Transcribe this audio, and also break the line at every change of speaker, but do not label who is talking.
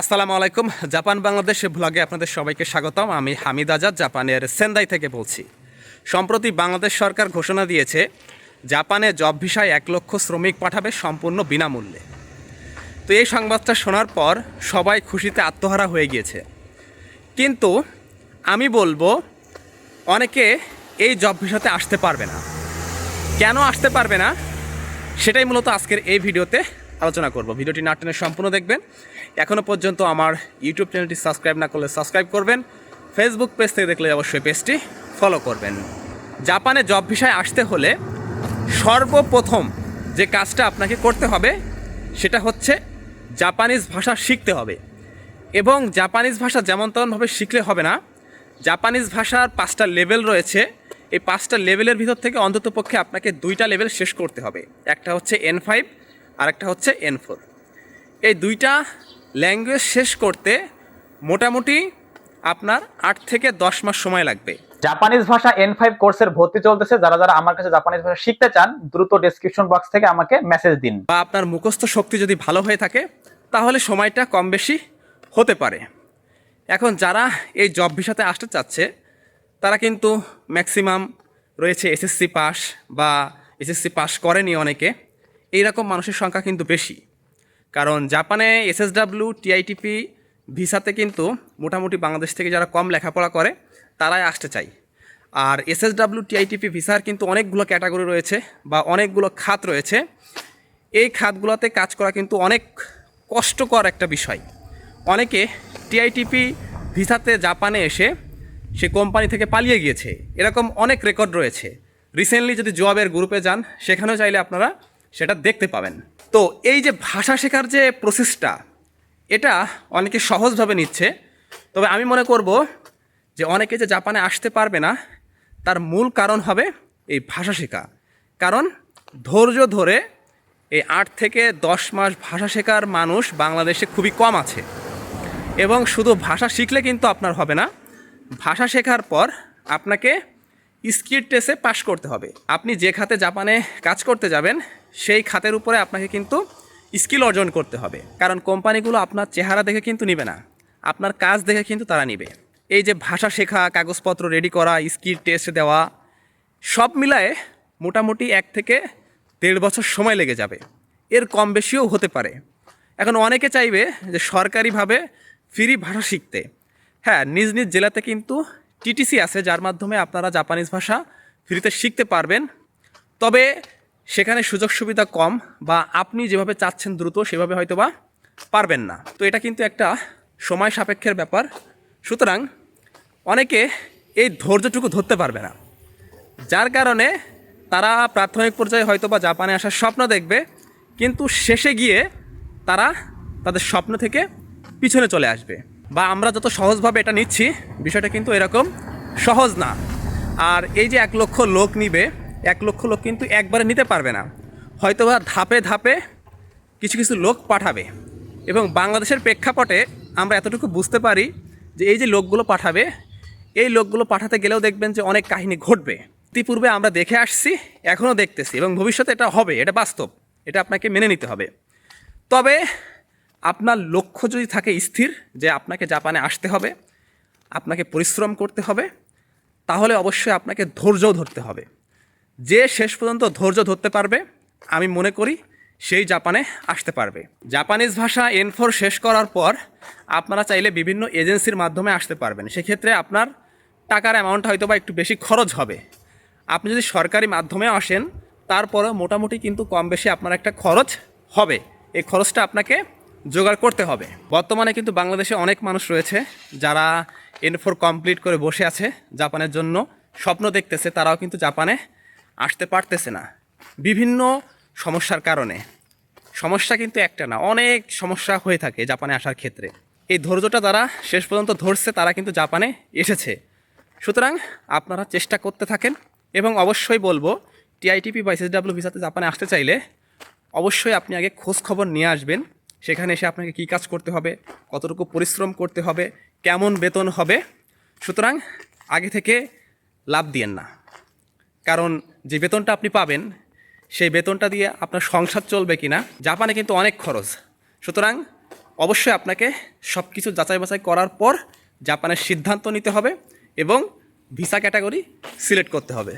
আসসালামু আলাইকুম। জাপান বাংলাদেশ ভ্লগে আপনাদের সবাইকে স্বাগতম। আমি হামিদ আজাদ, জাপানের সেন্দাই থেকে বলছি। সম্প্রতি বাংলাদেশ সরকার ঘোষণা দিয়েছে, জাপানে জব ভিসায় এক লক্ষ শ্রমিক পাঠাবে সম্পূর্ণ বিনামূল্যে। তো এই সংবাদটা শোনার পর সবাই খুশিতে আত্মহারা হয়ে গিয়েছে। কিন্তু আমি বলব, অনেকে এই জব ভিসাতে আসতে পারবে না। কেন আসতে পারবে না? সেটাই মূলত আজকের এই ভিডিওতে আলোচনা করব। ভিডিওটি না টেনে সম্পূর্ণ দেখবেন। এখনও পর্যন্ত আমার ইউটিউব চ্যানেলটি সাবস্ক্রাইব না করলে সাবস্ক্রাইব করবেন। ফেসবুক পেজ থেকে দেখলে অবশ্যই পেজটি ফলো করবেন। জাপানে জব ভিসায় আসতে হলে সর্বপ্রথম যে কাজটা আপনাকে করতে হবে, সেটা হচ্ছে জাপানিজ ভাষা শিখতে হবে। এবং জাপানিজ ভাষা যেমন তেমনভাবে শিখলে হবে না, জাপানিজ ভাষার পাঁচটা লেভেল রয়েছে। এই পাঁচটা লেভেলের ভিতর থেকে অন্তত পক্ষে আপনাকে দুইটা লেভেল শেষ করতে হবে। একটা হচ্ছে এন ফাইভ আর একটা হচ্ছে এন ফোর এই দুইটা ল্যাঙ্গুয়েজ শেষ করতে মোটামুটি আপনার আট থেকে দশ মাস সময় লাগবে।
জাপানিজ ভাষা এন ফাইভ কোর্সের ভর্তি চলতেছে। যারা যারা আমার কাছে জাপানিজ ভাষা শিখতে চান দ্রুত ডেসক্রিপশন বক্স থেকে আমাকে মেসেজ দিন।
বা আপনার মুখস্থ শক্তি যদি ভালো হয়ে থাকে তাহলে সময়টা কম বেশি হতে পারে। এখন যারা এই জব ভিসাতে আসতে চাচ্ছে তারা কিন্তু ম্যাক্সিমাম রয়েছে এসএসসি পাস বা এসএসসি পাস করেনি অনেকে। এইরকম মানুষের সংখ্যা কিন্তু বেশি। কারণ জাপানে এসএসডাব্লিউ, টিআইটিপি, ভিসাতে কিন্তু মোটামুটি বাংলাদেশ থেকে যারা কম লেখাপড়া করে, তারাই আসতে চাই আর এসএসডাব্লিউ, টিআইটিপি, ভিসার কিন্তু অনেকগুলো ক্যাটাগরি রয়েছে বা অনেকগুলো খাত রয়েছে। এই খাতগুলোতে কাজ করা কিন্তু অনেক কষ্টকর একটা বিষয়। অনেকে টিআইটিপি, ভিসাতে জাপানে এসে সে কোম্পানি থেকে পালিয়ে গিয়েছে। এরকম অনেক রেকর্ড রয়েছে। রিসেন্টলি যদি জবের গ্রুপে যান, সেখানেও চাইলে আপনারা সেটা দেখতে পাবেন। তো এই যে ভাষা শেখার যে প্রসেসটা এটা অনেকে সহজভাবে নিচ্ছে। তবে আমি মনে করব যে অনেকে যে জাপানে আসতে পারবে না, তার মূল কারণ হবে এই ভাষা শেখা। কারণ ধৈর্য ধরে এই আট থেকে দশ মাস ভাষা শেখার মানুষ বাংলাদেশে খুবই কম আছে। এবং শুধু ভাষা শিখলে কিন্তু আপনার হবে না, ভাষা শেখার পর আপনাকে স্কিল টেস্টে পাশ করতে হবে। আপনি যে খাতে জাপানে কাজ করতে যাবেন সেই খাতের উপরে আপনাকে কিন্তু স্কিল অর্জন করতে হবে। কারণ কোম্পানিগুলো আপনার চেহারা দেখে কিন্তু নিবে না। আপনার কাজ দেখে কিন্তু তারা নিবে। এই যে ভাষা শেখা, কাগজপত্র রেডি করা স্কিল টেস্ট দেওয়া, সব মিলায়ে মোটামুটি এক থেকে দেড় বছর সময় লেগে যাবে। এর কম বেশিও হতে পারে। এখন অনেকে চাইবে যে সরকারিভাবে ফ্রি ভাষা শিখতে। হ্যাঁ নিজ নিজ জেলাতে কিন্তু টিটিসি আছে, যার মাধ্যমে আপনারা জাপানিজ ভাষা ফ্রিতে শিখতে পারবেন। তবে সেখানে সুযোগ সুবিধা কম বা আপনি যেভাবে চাচ্ছেন দ্রুত সেভাবে হয়তো বা পারবেন না। তো এটা কিন্তু একটা সময় সাপেক্ষের ব্যাপার। সুতরাং অনেকে এই ধৈর্যটুকু ধরতে পারবে না। যার কারণে তারা প্রাথমিক পর্যায়ে হয়তো বা জাপানে আসার স্বপ্ন দেখবে, কিন্তু শেষে গিয়ে তারা তাদের স্বপ্ন থেকে পিছনে চলে আসবে। বা আমরা যত সহজভাবে এটা নিচ্ছি, বিষয়টা কিন্তু এরকম সহজ না। আর এই যে এক লক্ষ লোক নিবে এক লক্ষ লোক কিন্তু একবারে নিতে পারবে না। হয়তোবা ধাপে ধাপে কিছু কিছু লোক পাঠাবে এবং বাংলাদেশের প্রেক্ষাপটে আমরা এতটুকু বুঝতে পারি যে এই যে লোকগুলো পাঠাবে, এই লোকগুলো পাঠাতে গেলেও দেখবেন যে অনেক কাহিনী ঘটবে। ইতিপূর্বে আমরা দেখে আসছি, এখনও দেখতেছি এবং ভবিষ্যতে এটা হবে, এটা বাস্তব, এটা আপনাকে মেনে নিতে হবে। তবে আপনার লক্ষ্য যদি থাকে স্থির যে আপনাকে জাপানে আসতে হবে, আপনাকে পরিশ্রম করতে হবে, তাহলে অবশ্যই আপনাকে ধৈর্যও ধরতে হবে। যে শেষ পর্যন্ত ধৈর্য ধরতে পারবে, আমি মনে করি সেই জাপানে আসতে পারবে। জাপানিজ ভাষা এন ফোর শেষ করার পর আপনারা চাইলে বিভিন্ন এজেন্সির মাধ্যমে আসতে পারবেন। সেক্ষেত্রে আপনার টাকার অ্যামাউন্ট হয়তো বা একটু বেশি খরচ হবে। আপনি যদি সরকারি মাধ্যমে আসেন তারপরে মোটামুটি কিন্তু কম বেশি আপনার একটা খরচ হবে। এই খরচটা আপনাকে জোগাড় করতে হবে। বর্তমানে কিন্তু বাংলাদেশে অনেক মানুষ রয়েছে যারা এন ফোর কমপ্লিট করে বসে আছে। জাপানের জন্য স্বপ্ন দেখতেছে, তারাও কিন্তু জাপানে আসতে পারতেছে না। বিভিন্ন সমস্যার কারণে। সমস্যা কিন্তু একটা না, অনেক সমস্যা হয়ে থাকে জাপানে আসার ক্ষেত্রে। এই ধৈর্যটা তারা শেষ পর্যন্ত ধরছে, তারা কিন্তু জাপানে এসেছে। সুতরাং আপনারা চেষ্টা করতে থাকেন এবং অবশ্যই বলব টিআইটিপি বা এসএসডাব্লিউ ভিসাতে জাপানে আসতে চাইলে অবশ্যই আপনি আগে খোঁজ খবর নিয়ে আসবেন, সেখানে এসে আপনাকে কী কাজ করতে হবে, কতটুকু পরিশ্রম করতে হবে, কেমন বেতন হবে। সুতরাং আগে থেকে লাভ দিয়েন না। কারণ যে বেতনটা আপনি পাবেন, সেই বেতনটা দিয়ে আপনার সংসার চলবে কি না জাপানে কিন্তু অনেক খরচ। সুতরাং অবশ্যই আপনাকে সব কিছু যাচাই বাছাই করার পর জাপানের সিদ্ধান্ত নিতে হবে এবং ভিসা ক্যাটাগরি সিলেক্ট করতে হবে।